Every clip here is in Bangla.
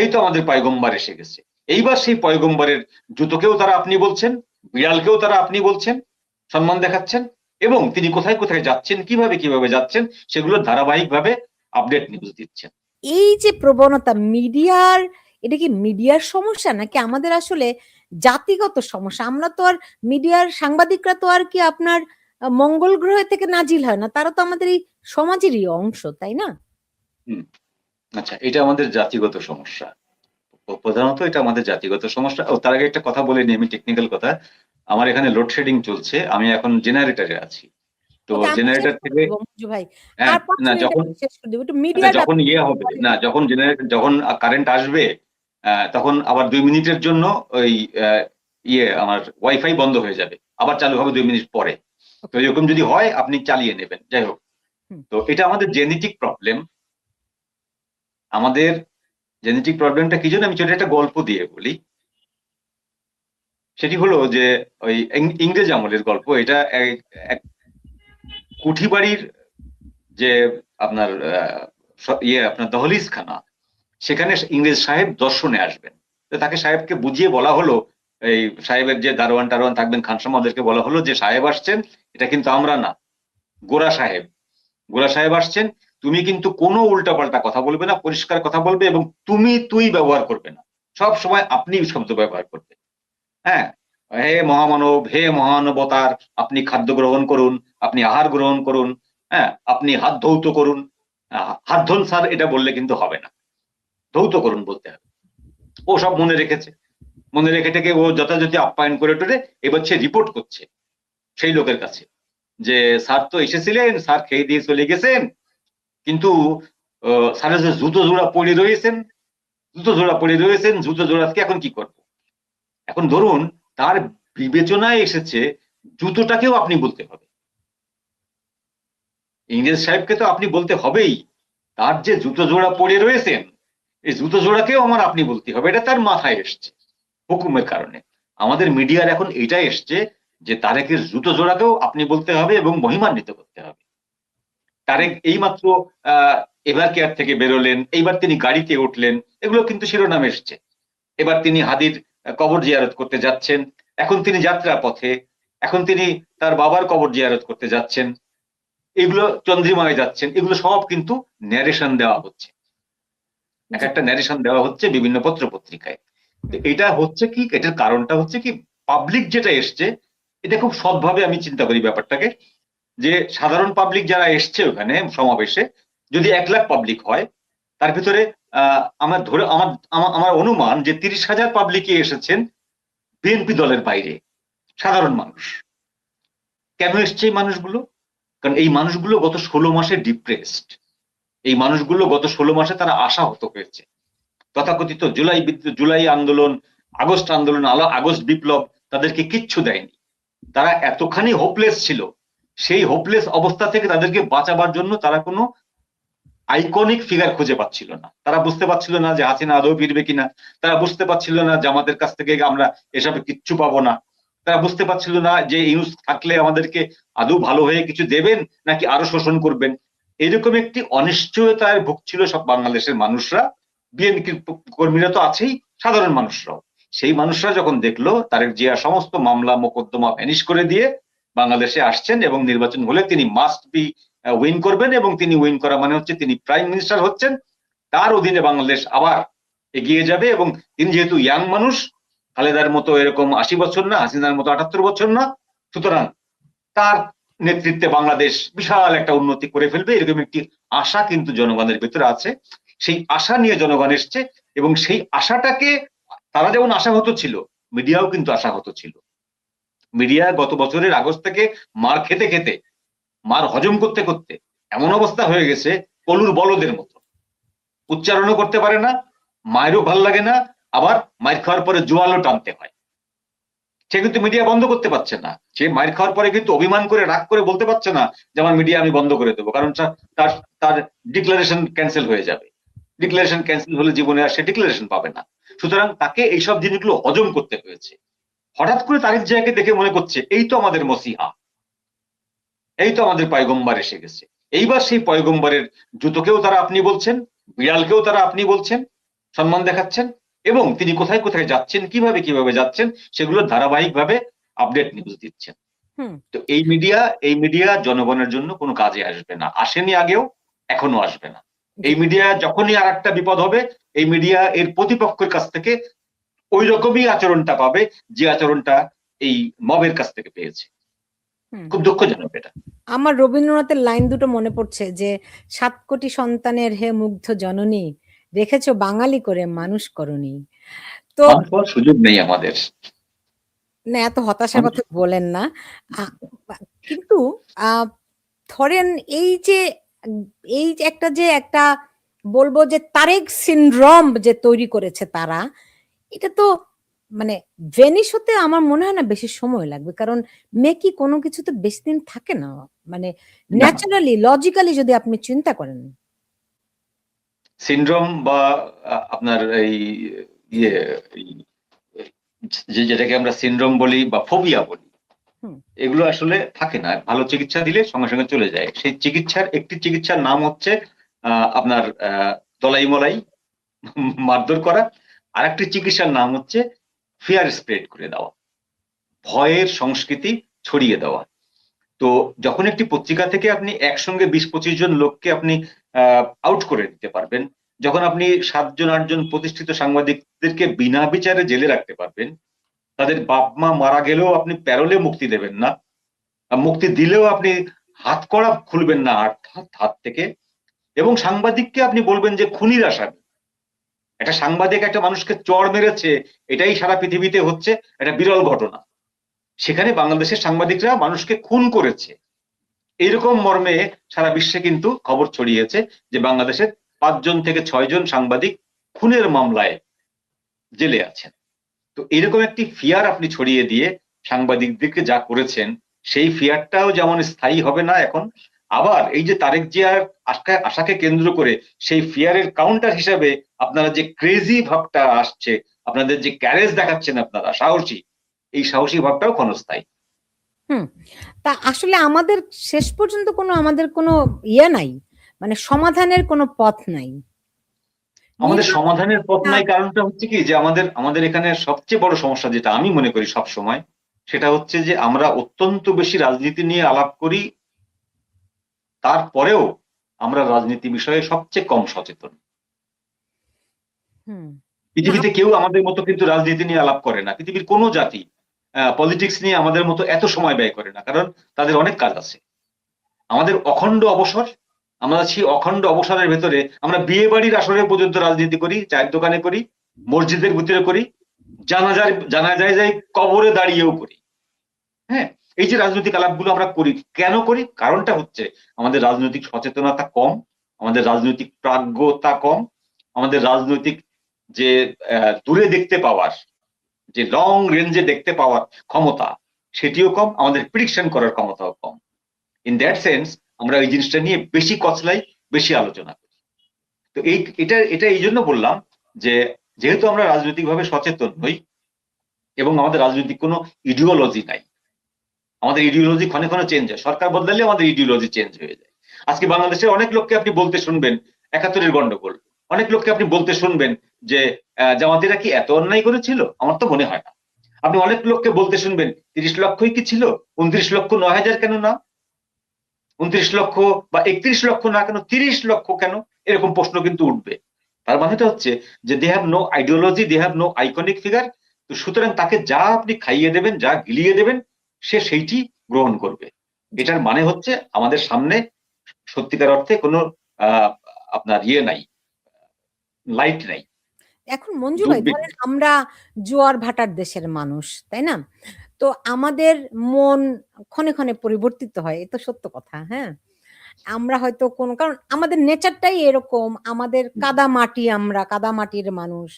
এই তো আমাদের পয়গম্বর এসে গেছে। এইবার সেই পয়গম্বরের জুতোকেও তারা আপনি বলছেন বিড়ালকেও তারা আপনি বলছেন সম্মান দেখাচ্ছেন এবং তিনি কোথায় কোথায় যাচ্ছেন কীভাবে কীভাবে যাচ্ছেন সেগুলো ধারাবাহিকভাবে আপডেট নিউজ দিচ্ছেন। এই যে প্রবণতা মিডিয়ার এটা কি মিডিয়ার সমস্যা নাকি আমাদের আসলে জাতিগত সমস্যা? আমরা তো আর মিডিয়ার সাংবাদিকরা তো আর কি আপনার মঙ্গল গ্রহ থেকে নাজিল হয় না তারা তো আমাদের এই সমাজেরই অংশ তাই না? আচ্ছা এটা আমাদের জাতিগত সমস্যা। প্রধানত এটা আমাদের জাতিগত সমস্যা। ও তার আগে একটা কথা বলে নিই আমি টেকনিক্যাল কথা। আমার এখানে লোডশেডিং চলছে আমি এখন জেনারেটরে আছি। তো জেনারেটর থেকে দেবো, মঞ্জু ভাই। হ্যাঁ, না যখন আচ্ছা, যখন ইয়ে হবে না যখন জেনারেটর যখন কারেন্ট আসবে আহ, তখন আবার দুই মিনিটের জন্য ওই ইয়ে আমার ওয়াইফাই বন্ধ হয়ে যাবে। আবার চালু হবে দুই মিনিট পরে। তো এরকম যদি হয় আপনি চালিয়ে নেবেন। যাই হোক। তো এটা আমাদের জেনেটিক প্রবলেম আমাদের জেনেটিক প্রবলেমটা কি জন্য আমি ছোট একটা গল্প দিয়ে বলি। সেটি হলো যে, ওই ইংরেজ আমলের গল্প। এটা এক- এক কুঠি বাড়ির যে আপনার ইয়ে আপনার দহলিজ খানা সেখানে ইংরেজ সাহেব দর্শনে আসবেন। তো তাকে সাহেবকে বুঝিয়ে বলা হলো, এই সাহেবের যে দারোয়ান টারোয়ান থাকবেন খানসামা ওদেরকে বলা হলো যে, সাহেব আসছেন, এটা কিন্তু আমরা না। গোরা সাহেব গোরা সাহেব আসছেন তুমি কিন্তু কোনো উল্টাপাল্টা কথা বলবে না, পরিষ্কার কথা বলবে এবং তুমি, তুই ব্যবহার করবে না। সব সময় আপনি শব্দ ব্যবহার করবে। হ্যাঁ? হে মহামানব, হে মহানবতার, আপনি খাদ্য গ্রহণ করুন, আপনি আহার গ্রহণ করুন হ্যাঁ? আপনি হাত ধৌত করুন। হাত ধন স্যার, এটা বললে কিন্তু হবে না। ধৌত করুন বলতে হবে। ও সব মনে রেখেছে। মনে রেখে থেকে ও যথাযথ আপ্যায়ন করে টোরে এবার সে রিপোর্ট করছে সেই লোকের কাছে। যে স্যার তো এসেছিলেন, স্যার খেয়ে দিয়ে চলে গেছেন কিন্তু যে জুতো জোড়া পড়ে রয়েছেন, জুতো জোড়া পড়ে রয়েছেন, জুতো জোড়াকে এখন কি করব? এখন ধরুন, তার বিবেচনায় এসেছে জুতোটাকেও আপনি বলতে হবে। ইংরেজ সাহেবকে তো আপনি বলতে হবেই, তার যে জুতো জোড়া পড়ে রয়েছেন, এই জুতো জোড়াকেও আমার আপনি বলতে হবে, এটা তার মাথায় এসছে, হুকুমের কারণে। আমাদের মিডিয়ার এখন এটা এসছে যে তারেকের জুতো জোড়াকেও আপনি বলতে হবে এবং মহিমান্বিত করতে হবে। তারেক এইমাত্র এবার কেয়ার থেকে বেরোলেন, এইবার তিনি গাড়িতে উঠলেন, এগুলো কিন্তু শিরোনাম এসছে। এবার তিনি হাদির কবর জিয়ারত করতে যাচ্ছেন, এখন তিনি যাত্রা পথে এখন তিনি তার বাবার কবর জিয়ারত করতে যাচ্ছেন, এগুলো চন্দ্রিমায় যাচ্ছেন, এগুলো সব কিন্তু ন্যারেশন দেওয়া হচ্ছে। এক একটা ন্যারেশন দেওয়া হচ্ছে বিভিন্ন পত্র পত্রিকায় এটা হচ্ছে কি, এটার কারণটা হচ্ছে কি পাবলিক যেটা এসছে, এটা খুব সৎভাবে আমি চিন্তা করি ব্যাপারটাকে যে সাধারণ পাবলিক যারা এসছে ওখানে সমাবেশে, যদি এক লাখ পাবলিক হয়, তার ভিতরে আমার ধরে, আমার আমার- অনুমান যে তিরিশ হাজার পাবলিকই এসেছেন বিএনপি দলের বাইরে, সাধারণ মানুষ। কেন এসছে এই মানুষগুলো? কারণ এই মানুষগুলো গত ষোলো মাসে ডিপ্রেসড এই মানুষগুলো গত ষোলো মাসে তারা আশাহত হয়েছে। তথাকথিত জুলাই জুলাই আন্দোলন, আগস্ট আন্দোলন আগস্ট বিপ্লব তাদেরকে কিচ্ছু দেয়নি। তারা এতখানি হোপলেস ছিল সেই হোপলেস অবস্থা থেকে তাদেরকে বাঁচাবার জন্য তারা কোনো আইকনিক ফিগার খুঁজে পাচ্ছিল না। তারা বুঝতে পারছিল না যে হাসিনা আদৌ ফিরবে কিনা। তারা বুঝতে পারছিল না যে আমাদের কাছ থেকে আমরা এসবে কিচ্ছু পাবো না। তারা বুঝতে পারছিল না যে ইউজ থাকলে আমাদেরকে আদৌ ভালো হয়ে কিছু দেবেন নাকি আরও শোষণ করবেন। এরকম একটি অনিশ্চয়তায় ভুগছিল সব বাংলাদেশের মানুষরা। বিএনপি কর্মীরা তো আছেই, সাধারণ মানুষরাও। সেই মানুষরা যখন দেখল, তারেক জিয়া সমস্ত মামলা, মোকদ্দমা ভ্যানিশ করে দিয়ে বাংলাদেশে আসছেন এবং নির্বাচন হলে তিনি মাস্ট বি উইন করবেন এবং তিনি উইন করা মানে হচ্ছে তিনি প্রাইম মিনিস্টার হচ্ছেন। তার অধীনে বাংলাদেশ আবার এগিয়ে যাবে এবং তিনি যেহেতু ইয়াং মানুষ, খালেদার মতো এরকম আশি বছর না, হাসিনার মতো আটাত্তর বছর না, সুতরাং তার নেতৃত্বে বাংলাদেশ বিশাল একটা উন্নতি করে ফেলবে এরকম একটি আশা কিন্তু জনগণের ভিতরে আছে। সেই আশা নিয়ে জনগণ এসছে এবং সেই আশাটাকে, তারা যেমন আশাহত ছিল মিডিয়াও কিন্তু আশাহত ছিল। মিডিয়া গত বছরের আগস্ট থেকে মার খেতে খেতে, মার হজম করতে করতে এমন অবস্থা হয়ে গেছে কলুর বলদের মতো। উচ্চারণও করতে পারে না, মায়েরও ভালো লাগে না, আবার মায়ের খাওয়ার পরে জোয়ালও টানতে হয়। সে কিন্তু মিডিয়া বন্ধ করতে পারছে না। সে মায়ের খাওয়ার পরে কিন্তু অভিমান করে, রাগ করে বলতে পারছে না যে আমার মিডিয়া আমি বন্ধ করে দেবো, কারণ তার তার ডিক্লারেশন ক্যান্সেল হয়ে যাবে। ডিক্লারেশন ক্যান্সেল হলে জীবনে আর সে ডিক্লারেশন পাবে না। সুতরাং তাকে এইসব জিনিসগুলো হজম করতে হয়েছে। হঠাৎ করে তারিখ জায়গাকে দেখে মনে করছে এই তো আমাদের মসিহা। এই তো আমাদের পয়গম্বর এসে গেছে। এইবার সেই পয়গম্বরের জুতোকেও তারা আপনি বলছেন বিড়ালকেও তারা আপনি বলছেন সম্মান দেখাচ্ছেন এবং তিনি কোথায় কোথায় যাচ্ছেন কীভাবে কীভাবে যাচ্ছেন সেগুলো ধারাবাহিকভাবে আপডেট নিউজ দিচ্ছেন। তো এই মিডিয়া এই মিডিয়া জনগণের জন্য কোনো কাজে আসবে না। আসেনি আগেও এখনও আসবে না। এই মিডিয়া যখনই আর একটা বিপদ হবে এই মিডিয়া এর প্রতিপক্ষের কাছ থেকে ওই রকমই আচরণটা পাবে যে আচরণটা এই মবের কাছ থেকে পেয়েছে। খুব দুঃখজনক এটা। আমার রবীন্দ্রনাথের লাইন দুটো মনে পড়ছে যে সাত কোটি সন্তানের হে মুগ্ধ জননী রেখেছো বাঙালি করে মানুষ করনি। তো সুযোগ নেই আমাদের। না এত হতাশার কথা বলেন না। কিন্তু আহ, ধরেন এই যে এই একটা যে একটা বলব যে তারেক সিনড্রোম যে তৈরি করেছে তারা এটা তো মানে ভেনিশ হতে আমার মনে হয় না বেশি সময় লাগবে। কারণ মেকি কোনো কিছু তো বেশি দিন থাকে না? মানে ন্যাচারালি লজিক্যালি যদি আপনি চিন্তা করেন। সিনড্রোম বা আপনার এই ইয়ে যে যেটাকে আমরা সিনড্রোম বলি বা ফোবিয়া বলি হুম। এগুলো আসলে থাকে না। ভালো চিকিৎসা দিলে সঙ্গে সঙ্গে চলে যায়। সেই চিকিৎসার একটি চিকিৎসার নাম হচ্ছে আহ, আপনার আহ, দলাই মলাই মারধর করা আর একটি চিকিৎসার নাম হচ্ছে ফিয়ার স্প্রেড করে দেওয়া, ভয়ের সংস্কৃতি ছড়িয়ে দেওয়া। তো যখন একটি পত্রিকা থেকে আপনি একসঙ্গে বিশ পঁচিশ জন লোককে আপনি আউট করে দিতে পারবেন, যখন আপনি সাতজন আটজন প্রতিষ্ঠিত সাংবাদিকদেরকে বিনা বিচারে জেলে রাখতে পারবেন, তাদের বাপ মা মারা গেলেও আপনি প্যারোলে মুক্তি দেবেন না মুক্তি দিলেও আপনি হাত করা খুলবেন না, হাত হাত থেকে। এবং সাংবাদিককে আপনি বলবেন যে, খুনির আসামি একটা সাংবাদিক একটা মানুষকে চড় মেরেছে, এটাই সারা পৃথিবীতে হচ্ছে একটা বিরল ঘটনা। সেখানে বাংলাদেশের সাংবাদিকরা মানুষকে খুন করেছে। এইরকম মর্মে সারা বিশ্বে কিন্তু খবর ছড়িয়েছে যে বাংলাদেশের পাঁচজন থেকে ছয়জন সাংবাদিক খুনের মামলায় জেলে আছেন। তো এরকম একটি ফিয়ার আপনি ছড়িয়ে দিয়ে সাংবাদিকদেরকে যা করেছেন, সেই ফিয়ারটাও যেমন স্থায়ী হবে না এখন আবার এই যে তারেক জিয়ার আশা- আশাকে কেন্দ্র করে সেই ফিয়ারের কাউন্টার হিসাবে আপনারা যে ক্রেজি ভাবটা আসছে আপনাদের যে ক্যারেজ দেখাচ্ছেন আপনারা সাহসী এই সাহসী ভাবটাও ক্ষণস্থায়ী। তা আসলে আমাদের শেষ পর্যন্ত কোনো আমাদের কোনো ইয়ে নাই মানে সমাধানের কোনো পথ নাই। আমাদের সমাধানের পথ নাই কারণটা হচ্ছে কি যে আমাদের আমাদের এখানে সবচেয়ে বড় সমস্যা যেটা আমি মনে করি সব সময় সেটা হচ্ছে যে আমরা অত্যন্ত বেশি রাজনীতি নিয়ে আলাপ করি তারপরেও আমরা রাজনীতি বিষয়ে সবচেয়ে কম সচেতন। হুম। পৃথিবীতে কেউ আমাদের মতো কিন্তু রাজনীতি নিয়ে আলাপ করে না। পৃথিবীর কোনো জাতি পলিটিক্স নিয়ে আমাদের মতো এত সময় ব্যয় করে না কারণ তাদের অনেক কাজ আছে। আমাদের অখণ্ড অবসর আমরা সেই অখণ্ড অবসরের ভেতরে আমরা বিয়ে বাড়ির আসরে পর্যন্ত রাজনীতি করি চায়ের দোকানে করি মসজিদের ভিতরে করি জানাজার জানা যায় যাই কবরে দাঁড়িয়েও করি। হ্যাঁ এই যে রাজনৈতিক আলাপগুলো আমরা করি, কেন করি? কারণটা হচ্ছে আমাদের রাজনৈতিক সচেতনতা কম, আমাদের রাজনৈতিক প্রাজ্ঞতা কম, আমাদের রাজনৈতিক যে দূরে দেখতে পাওয়ার, যে লং রেঞ্জে দেখতে পাওয়ার ক্ষমতা, সেটিও কম, আমাদের প্রিডিকশন করার ক্ষমতাও কম। ইন দ্যাট সেন্স আমরা এই জিনিসটা নিয়ে বেশি কচলাই, বেশি আলোচনা করি। তো এই, এটা এটা এই জন্য বললাম যে, যেহেতু আমরা রাজনৈতিকভাবে সচেতন নই, এবং আমাদের রাজনৈতিক কোনো ইডিওলজি নাই আমাদের ইডিওলজি ক্ষণে ক্ষণে চেঞ্জ হয়। সরকার বদলালে আমাদের ইডিওলজি চেঞ্জ হয়ে যায়। আজকে বাংলাদেশের অনেক লোককে আপনি বলতে শুনবেন, একাত্তরের গন্ডগোল। অনেক লোককে আপনি বলতে শুনবেন যে জামাতিরা কি এত অন্যায় করেছিল? আমার তো মনে হয় না। আপনি অনেক লোককে বলতে শুনবেন, তিরিশ লক্ষই কি ছিল? উনত্রিশ লক্ষ নয় হাজার কেন না? উনত্রিশ লক্ষ বা একত্রিশ লক্ষ না কেন, তিরিশ লক্ষ কেন? এরকম প্রশ্ন কিন্তু উঠবে। তার মানেটা হচ্ছে যে they have no ideology they have no iconic figure তো সুতরাং তাকে যা আপনি খাইয়ে দেবেন, যা গিলিয়ে দেবেন সে সেইটি গ্রহণ করবে। এটার মানে হচ্ছে আমাদের সামনে সত্যিকার অর্থে কোনো আপনার ইয়ে নাই লাইট নাই। এখন মঞ্জু ভাই ধরেন আমরা জোয়ার ভাটার দেশের মানুষ তাই না? তো আমাদের মন ক্ষণে ক্ষণে পরিবর্তিত হয় এ তো সত্য কথা হ্যাঁ? আমরা হয়তো কোন কারণ আমাদের নেচারটাই এরকম আমাদের কাদা মাটি আমরা কাদা মাটির মানুষ।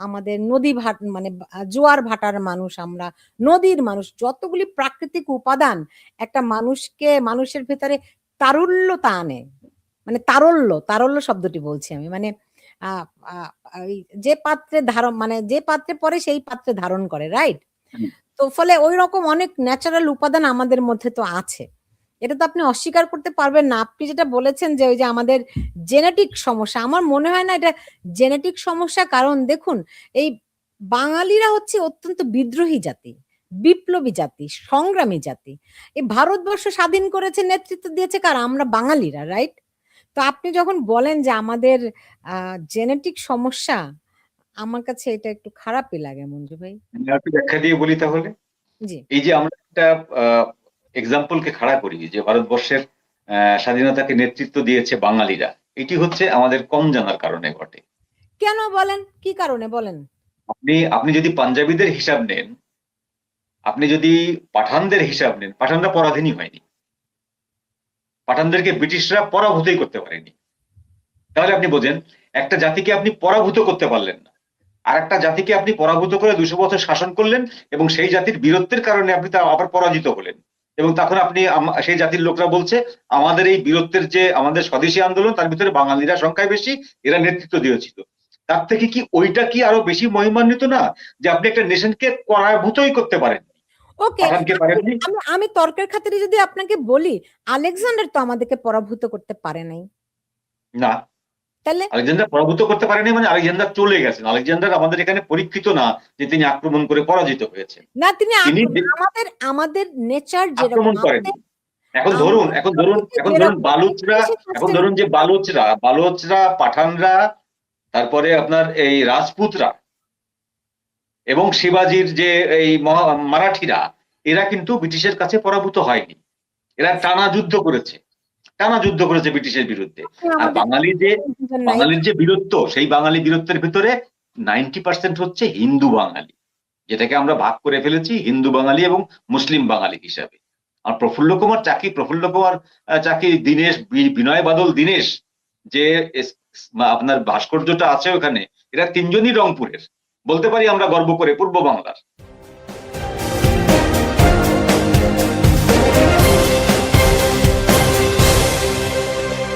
আমাদের নদী ভাট মানে জোয়ার ভাটার মানুষ আমরা নদীর মানুষ যতগুলি প্রাকৃতিক উপাদান একটা মানুষকে মানুষের ভেতরে তারুল্যতা আনে। মানে তারল্য তারল্য শব্দটি বলছি আমি। মানে আহ, আহ, ওই যে পাত্রে ধারণ মানে যে পাত্রে পরে সেই পাত্রে ধারণ করে রাইট তো ফলে ওই রকম অনেক ন্যাচারাল উপাদান আমাদের মধ্যে তো আছে। এটা তো আপনি অস্বীকার করতে পারবেন না। আপনি যেটা বলেছেন যে ওই যে আমাদের জেনেটিক সমস্যা আমার মনে হয় না এটা জেনেটিক সমস্যা কারণ দেখুন এই বাঙালিরা হচ্ছে অত্যন্ত বিদ্রোহী জাতি বিপ্লবী জাতি সংগ্রামী জাতি। এই ভারতবর্ষ স্বাধীন করেছে নেতৃত্ব দিয়েছে কার? আমরা বাঙালিরা রাইট তো আপনি যখন বলেন যে আমাদের জেনেটিক সমস্যা আমার কাছে এটা একটু খারাপই লাগে মঞ্জু ভাই। ব্যাখ্যা দিয়ে বলি তাহলে? জি। এই যে আমরা একটা এক্সাম্পলকে খাড়া করি যে ভারতবর্ষের আহ, স্বাধীনতাকে নেতৃত্ব দিয়েছে বাঙালিরা। এটি হচ্ছে আমাদের কম জানার কারণে ঘটে। কেন বলেন? কি কারণে বলেন? আপনি আপনি যদি পাঞ্জাবিদের হিসাব নেন আপনি যদি পাঠানদের হিসাব নেন পাঠানরা পরাধীনই হয়নি। পাঠানদেরকে ব্রিটিশরা পরাভূতই করতে পারেনি। তাহলে আপনি বোঝেন একটা জাতিকে আপনি পরাভূত করতে পারলেন না। আর একটা জাতিকে আপনি পরাভূত করে দুশো বছর শাসন করলেন এবং সেই জাতির বীরত্বের কারণে আপনি তা আবার পরাজিত হলেন। এবং তখন আপনি সেই জাতির লোকরা বলছে আমাদের এই বীরত্বের যে আমাদের স্বদেশী আন্দোলন তার ভিতরে বাঙালিরা সংখ্যায় বেশি এরা নেতৃত্ব দিয়েছিল। তার থেকে কি ওইটা কি আরও বেশি মহিমান্বিত না যে আপনি একটা নেশনকে পরাভূতই করতে পারেন? ওকে আমি তর্কের খাতিরে যদি আপনাকে বলি আলেকজান্ডার তো আমাদেরকে পরাভূত করতে পারে নাই। না। তাহলে আলেকজান্ডার পরাভূত করতে পারেনি মানে আলেকজান্ডার চলে গেছেন। আলেকজান্ডার আমাদের এখানে পরীক্ষিত না যে তিনি আক্রমণ করে পরাজিত হয়েছে না তিনি আমাদের আমাদের নেচার যেরকম এখন ধরুন এখন ধরুন এখন ধরুন বালুচরা এখন ধরুন যে বালুচরা বালুচরা পাঠানরা তারপরে আপনার এই রাজপুতরা এবং শিবাজির যে এই মারাঠিরা এরা কিন্তু ব্রিটিশের কাছে পরাভূত হয়নি। এরা টানা যুদ্ধ করেছে। টানা যুদ্ধ করেছে ব্রিটিশের বিরুদ্ধে। আর আমাদের বাঙালি যে বাঙালির যে বীরত্ব সেই বাঙালি বীরত্বের ভিতরে নাইনটি পার্সেন্ট হচ্ছে হিন্দু বাঙালি। যেটাকে আমরা ভাগ করে ফেলেছি হিন্দু বাঙালি এবং মুসলিম বাঙালি হিসাবে। আর প্রফুল্ল কুমার চাকি প্রফুল্ল কুমার চাকি দীনেশ বিনয় বাদল দীনেশ যে আপনার ভাস্কর্যটা আছে ওখানে এরা তিনজনই রংপুরের। বলতে পারি আমরা গর্ব করে পূর্ব বাংলার।